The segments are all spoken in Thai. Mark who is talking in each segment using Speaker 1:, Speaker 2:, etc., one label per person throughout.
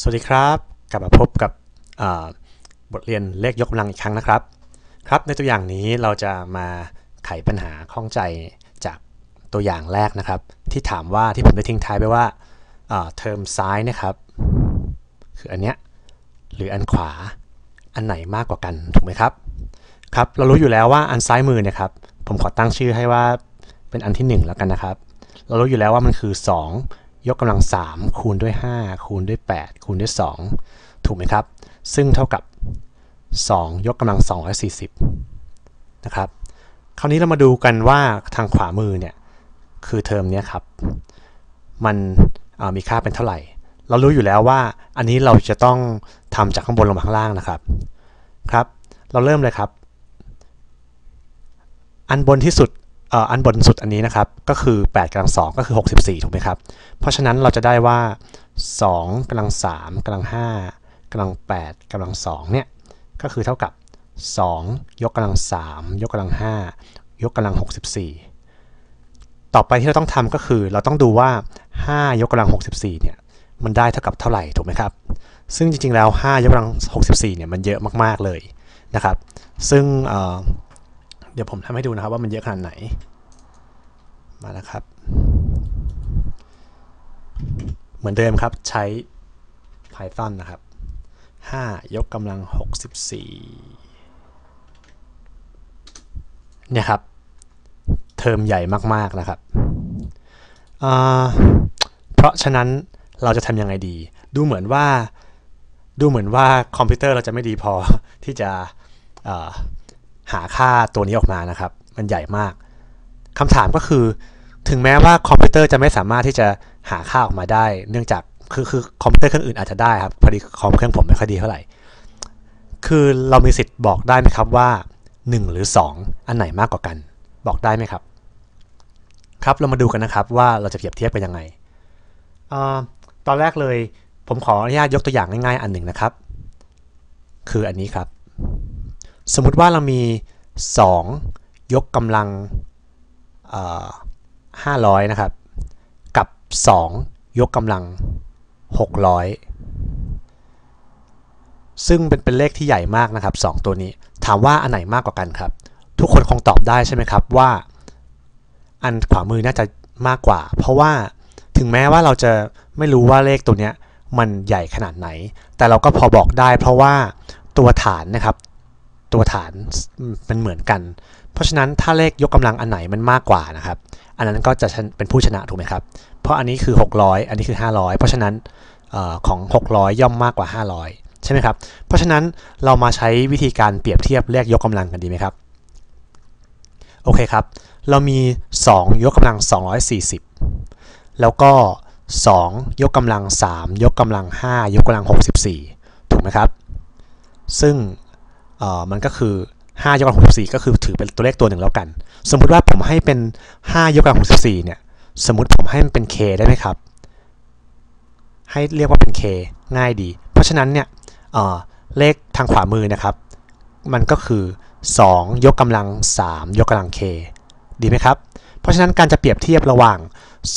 Speaker 1: สวัสดีครับ กลับมาพบกับบทเรียนเลขยกกำลังอีกครั้งนะครับ ครับในตัวอย่างนี้เราจะมาไขปัญหาข้องใจจากตัวอย่างแรกนะครับ ที่ถามว่าที่ผมได้ทิ้งท้ายไปว่าเทอมซ้ายนะครับ คืออันเนี้ยหรืออันขวาอันไหนมากกว่ากันถูกไหมครับครับ เรารู้อยู่แล้วว่าอันซ้ายมือเนะครับผมขอตั้งชื่อให้ว่าเป็นอันที่1แล้วกันนะครับ เรารู้อยู่แล้วว่ามันคือ 2 ยกกำลัง 3 คูณด้วย 5 คูณด้วย 8 คูณด้วย 2 ถูกไหมครับ ซึ่งเท่ากับ 2 ยกกำลัง 240 นะครับ คราวนี้เรามาดูกันว่าทางขวามือเนี่ย คือเทอมนี้ครับ มันมีค่าเป็นเท่าไหร่ เรารู้อยู่แล้วว่าอันนี้เราจะต้องทำจากข้างบนลงมาข้างล่างนะครับ ครับ เราเริ่มเลยครับ อันบนที่สุด อันบนสุดอันนี้นะครับ ก็คือ8กำลัง2ก็คือ 64 ถูกไหมครับ เพราะฉะนั้นเราจะได้ว่า 2กำลัง3กำลัง5กำลัง8กำลัง2เนี่ย ก็คือเท่ากับ 2 ยกกำลัง 3 ยกกำลัง 5 ยกกำลัง 64 ต่อไปที่เราต้องทำก็คือเราต้องดูว่า 5 ยกกำลัง 64 เนี่ย มันได้เท่ากับเท่าไหร่ถูกไหมครับ ซึ่งจริงๆแล้ว 5 ยกกำลัง 64 เนี่ย มันเยอะมากๆเลยนะครับ ซึ่ง เดี๋ยวผมทำให้ดูนะครับว่ามันเยอะขนาดไหน มาแล้วครับ เหมือนเดิมครับใช้ Python นะครับ 5 ยกกำลัง 64 เนี่ยครับ เทอมใหญ่มาก ๆ นะครับ เพราะฉะนั้นเราจะทำยังไงดี ดูเหมือนว่า ดูเหมือนว่าคอมพิวเตอร์เราจะไม่ดีพอที่จะ หาค่าตัวนี้ออกมานะครับ มันใหญ่มากคำถามก็คือ ถึงแม้ว่าคอมพิวเตอร์จะไม่สามารถที่จะหาค่าออกมาได้ เนื่องจากคือคือคอมพิวเตอร์เครื่องอื่นอาจจะได้ครับพอดีคอมเครื่องผมไม่ค่อยดีเท่าไหร่คือเรามีสิทธิ์บอกได้ไหมครับว่า 1 หรือ 2 อันไหนมากกว่ากัน บอกได้ไหมครับ ครับเรามาดูกันนะครับว่าเราจะเปรียบเทียบกันยังไงอตอนแรกเลยผมขออนุญาตยกตัวอย่างง่ายๆอันหนึ่งนะครับ คืออันนี้ครับ สมมุติว่าเรามี 2 ยกกำลังห้าร้อยนะครับ กับ 2 ยกกำลัง 600 ซึ่งเป็นเป็นเลขที่ใหญ่มากนะครับ 2 ตัวนี้ ถามว่าอันไหนมากกว่ากันครับ ทุกคนคงตอบได้ใช่ไหมครับว่า อันขวามือน่าจะมากกว่า เพราะว่าถึงแม้ว่าเราจะไม่รู้ว่าเลขตัวเนี้ยมันใหญ่ขนาดไหน แต่เราก็พอบอกได้เพราะว่าตัวฐานนะครับ ตัวฐานมันเหมือนกัน เพราะฉะนั้นถ้าเลขยกกำลังอันไหนมันมากกว่านะครับ อันนั้นก็จะเป็นผู้ชนะถูกไหมครับ เพราะอันนี้คือ 600 อันนี้คือ 500 เพราะฉะนั้นออของ 600 ย่อมมากกว่า 500 ใช่ไหมครับ เพราะฉะนั้นเรามาใช้วิธีการเปรียบเทียบเลขยกกำลังกันดีไหมครับ โอเคครับ เรามี 2 ยกกำลัง 240 แล้วก็ 2 ยกกำลัง 3 ยกกำลัง 5 ยกกำลัง 64 ถูกไหมครับ ซึ่ง เอ่อมันก็คือ5ยกกำลัง64 ก็คือถือเป็นตัวเลขตัวหนึ่งแล้วกัน สมมุติว่าผมให้เป็น 5 ยกกำลัง64 เนี่ย สมมุติผมให้มันเป็น k ได้ไหมครับ ให้เรียกว่าเป็น k ง่ายดี เพราะฉะนั้นเนี่ยเออเลขทางขวามือนะครับ มันก็คือ 2 ยกกำลัง 3 ยกกำลัง k ดีไหมครับ เพราะฉะนั้นการจะเปรียบเทียบระหว่าง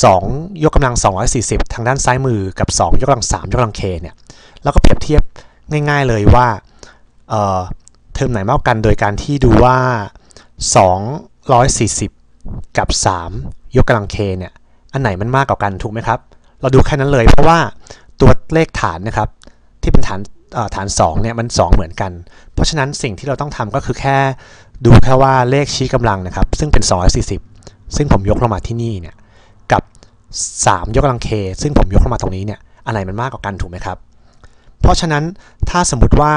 Speaker 1: 2 ยกกำลัง 240 ทางด้านซ้ายมือกับ 2 ยกกำลัง 3 ยกกำลัง k เนี่ย เราก็เปรียบเทียบง่าย ๆเลยว่า เทอมไหนมากกันโดยการที่ดูว่า 240 กับ 3 ยกกำลัง k เนี่ย อันไหนมันมากกว่ากันถูกไหมครับ เราดูแค่นั้นเลย เพราะว่าตัวเลขฐานนะครับ ที่เป็นฐานฐาน 2 เนี่ย มัน 2 เหมือนกัน เพราะฉะนั้นสิ่งที่เราต้องทำก็คือแค่ดูแค่ว่าเลขชี้กำลังนะครับ ซึ่งเป็น 240 ซึ่งผมยกลงมาที่นี่เนี่ย กับ 3 ยกกำลัง k ซึ่งผมยกลงมาตรงนี้เนี่ย อันไหนมันมากกว่ากันถูกไหมครับ เพราะฉะนั้นถ้าสมมติว่า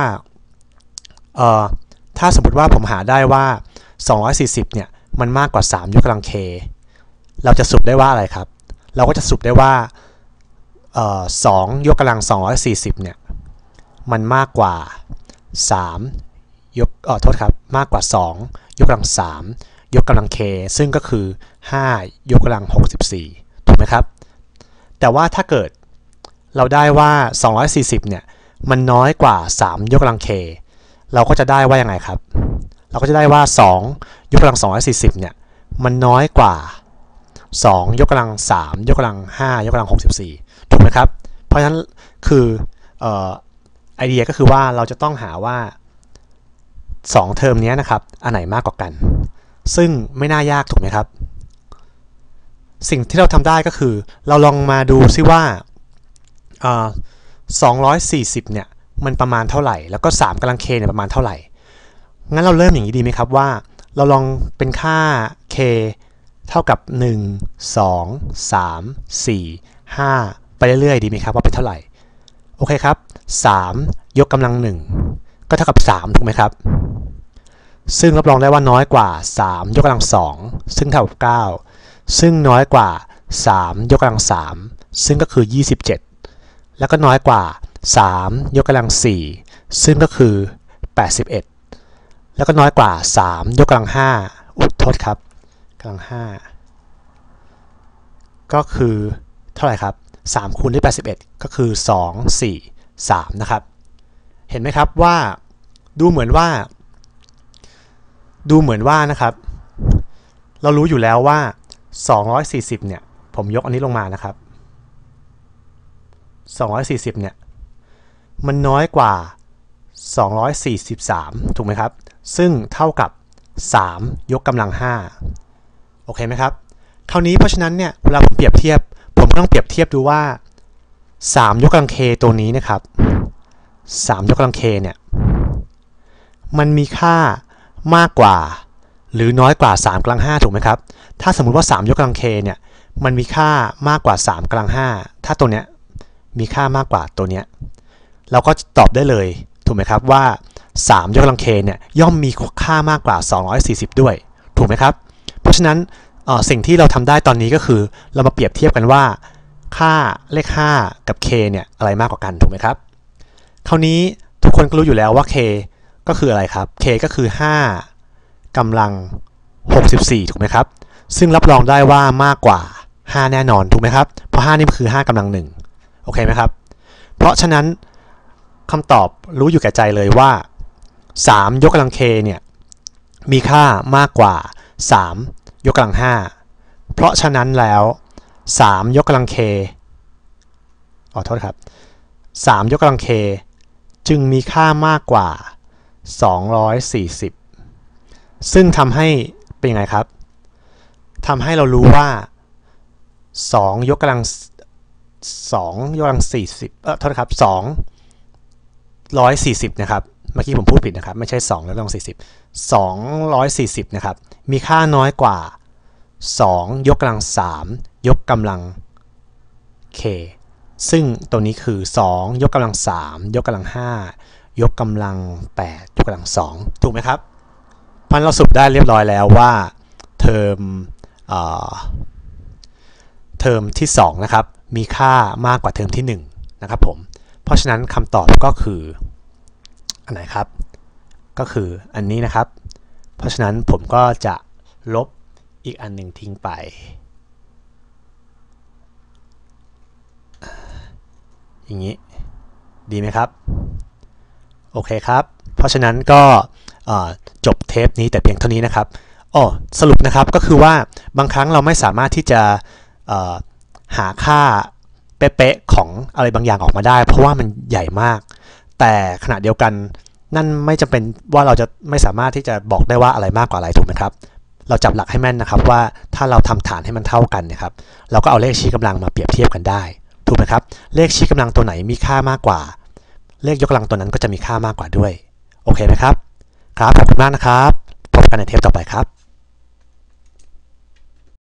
Speaker 1: เอ่อถ้าสมมติว่าผมหาได้ว่า 240 เนี่ย มันมากกว่า 3 ยกกำลัง k เราจะสรุปได้ว่าอะไรครับ เราก็จะสรุปได้ว่าเอ่อ2ยกกำลัง 240 เนี่ย มันมากกว่า 3 ยกเอ่อโทษครับ มากกว่า 2 ยกกำลัง 3 ยกกำลัง k ซึ่งก็คือ 5 ยกกำลัง 64 ถูกไหมครับ แต่ว่าถ้าเกิดเราได้ว่า 240 เนี่ย มันน้อยกว่า 3 ยกกำลัง k เราก็จะได้ว่ายังไงครับ เราก็จะได้ว่า 2 ยกกำลัง240เนี่ยมันน้อยกว่า 2 ยกกำลัง 3 ยกกำลัง 5 ยกกำลัง 64 ถูกไหมครับ เพราะฉะนั้นคืออไอเดียก็คือว่าเราจะต้องหาว่า 2 เทอมนี้นะครับอันไหนมากกว่ากัน ซึ่งไม่น่ายากถูกไหมครับ สิ่งที่เราทำได้ก็คือ เราลองมาดูซิว่า240เนี่ย มันประมาณเท่าไหร่ แล้วก็3กำลัง k เนี่ยประมาณเท่าไหร่ งั้นเราเริ่มอย่างนี้ดีไหมครับว่า เราลองเป็นค่า k เท่ากับ 1 2 3 4 5 ไปเรื่อยๆ ดีไหมครับว่าเป็นเท่าไหร่ โอเคครับ 3 ยกกำลัง 1 ก็เท่ากับ 3 ถูกไหมครับ ซึ่งรับรองได้ว่าน้อยกว่า 3 ยกกำลัง 2 ซึ่งเท่ากับ 9 ซึ่งน้อยกว่า 3 ยกกำลัง 3 ซึ่งก็คือ 27 แล้วก็น้อยกว่า 3 ยกกำลัง 4 ซึ่งก็คือ 81 แล้วก็น้อยกว่า 3 ยกกำลัง 5 อุดทษครับกำลัง 5 ก็คือเท่าไหร่ครับ 3 คูณด้วย 81 ก็คือ 2 4 3 นะครับ เห็นไหมครับว่าดูเหมือนว่า ดูเหมือนว่านะครับ เรารู้อยู่แล้วว่า 240 เนี่ย ผมยกอันนี้ลงมานะครับ 240 เนี่ย มันน้อยกว่า 243 ถูกไหมครับ ซึ่งเท่ากับ 3 ยกกำลัง 5 โอเคไหมครับ คราวนี้เพราะฉะนั้นเนี่ย เวลาผมเปรียบเทียบ ผมก็ต้องเปรียบเทียบดูว่า 3 ยกกำลัง k ตัวนี้นะครับ 3 ยกกำลัง k เนี่ย มันมีค่ามากกว่าหรือน้อยกว่า 3กำลัง5 ถูกไหมครับ ถ้าสมมุติว่า 3 ยกกำลัง k เนี่ย มันมีค่ามากกว่า 3กำลัง5 ถ้าตัวเนี้ย มีค่ามากกว่าตัวเนี้ยเราก็ตอบได้เลยถูกไหมครับว่า 3 ยกกำลัง k เนี่ยย่อมมีค่ามากกว่า 240 ด้วย ถูกไหมครับ เพราะฉะนั้นสิ่งที่เราทำได้ตอนนี้ก็คือ เรามาเปรียบเทียบกันว่า ค่าเลข 5 กับ k เนี่ยอะไรมากกว่ากันถูกไหมครับ คราวนี้ทุกคนก็รู้อยู่แล้วว่า k ก็คืออะไรครับ k ก็คือ 5กำลัง 64 ถูกไหมครับ ซึ่งรับรองได้ว่ามากกว่า 5 แน่นอนถูกไหมครับ เพราะ 5 นี่คือ 5กำลัง 1 อเคไหมครับ เพราะฉะนั้นคำตอบรู้อยู่แก่ใจเลยว่า 3 ยกกำลัง k เนี่ย มีค่ามากกว่า 3 ยกกำลัง 5 เพราะฉะนั้นแล้ว 3 ยกกำลัง k ขอโทษครับ 3 ยกกำลัง k จึงมีค่ามากกว่า 240 ซึ่งทำให้เป็นยังไงครับทำให้เรารู้ว่า 2 ยกกำลัง 2ยกกำลัง 40 เออโทษครับ2 140 นะครับ เมื่อกี้ผมพูดผิดนะครับ ไม่ใช่2แล้วลอง40 240 นะครับ มีค่าน้อยกว่า 2 ยกกำลัง 3 ยกกำลัง k ซึ่งตัวนี้คือ 2 ยกกำลัง 3 ยกกำลัง 5 ยกกำลัง 8 ยกกำลัง 2 ถูกไหมครับพันเราสรุปได้เรียบร้อยแล้วว่าเทอมเทอมที่ 2 นะครับ มีค่ามากกว่าเทอมที่1นะครับผม เพราะฉะนั้นคำตอบก็คืออันไหนครับ ก็คืออันนี้นะครับ เพราะฉะนั้นผมก็จะลบอีกอันหนึ่งทิ้งไป อย่างนี้ ดีไหมครับ โอเคครับ เพราะฉะนั้นก็จบเทปนี้แต่เพียงเท่านี้นะครับอ๋อสรุปนะครับก็คือว่าบางครั้งเราไม่สามารถที่จะ หาค่าเป๊ะๆของอะไรบางอย่างออกมาได้ เพราะว่ามันใหญ่มาก แต่ขณะเดียวกันนั่นไม่จำเป็นว่าเราจะไม่สามารถที่จะบอกได้ว่าอะไรมากกว่าอะไรถูกไหมครับ เราจับหลักให้แม่นนะครับว่าถ้าเราทำฐานให้มันเท่ากันนะครับ เราก็เอาเลขชี้กำลังมาเปรียบเทียบกันได้ ถูกไหมครับ เลขชี้กำลังตัวไหนมีค่ามากกว่า เลขยกกำลังตัวนั้นก็จะมีค่ามากกว่าด้วย โอเคไหมครับ ครับขอบคุณมากนะครับ พบกันในเทปต่อไปครับ